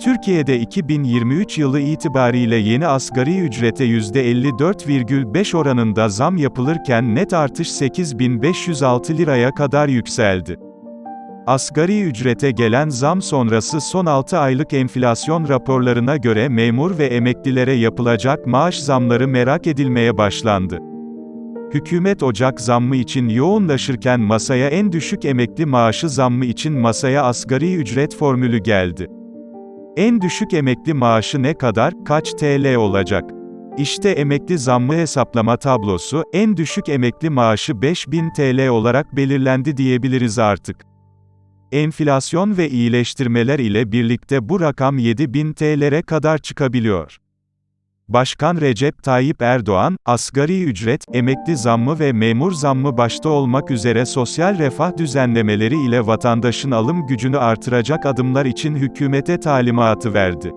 Türkiye'de 2023 yılı itibariyle yeni asgari ücrete %54,5 oranında zam yapılırken net artış 8506 liraya kadar yükseldi. Asgari ücrete gelen zam sonrası son 6 aylık enflasyon raporlarına göre memur ve emeklilere yapılacak maaş zamları merak edilmeye başlandı. Hükümet Ocak zammı için yoğunlaşırken masaya en düşük emekli maaşı zammı için masaya asgari ücret formülü geldi. En düşük emekli maaşı ne kadar, kaç TL olacak? İşte emekli zammı hesaplama tablosu, en düşük emekli maaşı 5000 TL olarak belirlendi diyebiliriz artık. Enflasyon ve iyileştirmeler ile birlikte bu rakam 7000 TL'lere kadar çıkabiliyor. Başkan Recep Tayyip Erdoğan, asgari ücret, emekli zammı ve memur zammı başta olmak üzere sosyal refah düzenlemeleri ile vatandaşın alım gücünü artıracak adımlar için hükümete talimatı verdi.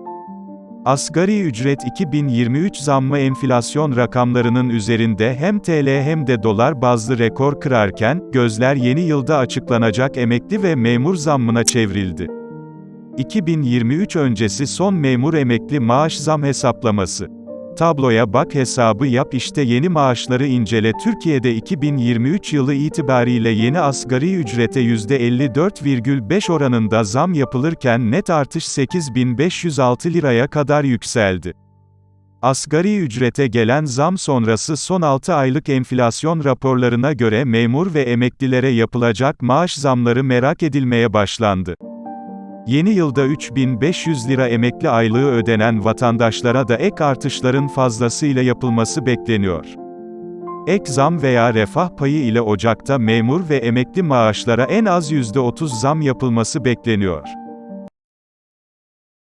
Asgari ücret 2023 zammı enflasyon rakamlarının üzerinde hem TL hem de dolar bazlı rekor kırarken, gözler yeni yılda açıklanacak emekli ve memur zammına çevrildi. 2023 öncesi son memur emekli maaş zam hesaplaması. Tabloya bak hesabı yap işte yeni maaşları incele Türkiye'de 2023 yılı itibariyle yeni asgari ücrete %54,5 oranında zam yapılırken net artış 8506 liraya kadar yükseldi. Asgari ücrete gelen zam sonrası son 6 aylık enflasyon raporlarına göre memur ve emeklilere yapılacak maaş zamları merak edilmeye başlandı. Yeni yılda 3500 lira emekli aylığı ödenen vatandaşlara da ek artışların fazlasıyla yapılması bekleniyor. Ek zam veya refah payı ile Ocak'ta memur ve emekli maaşlara en az %30 zam yapılması bekleniyor.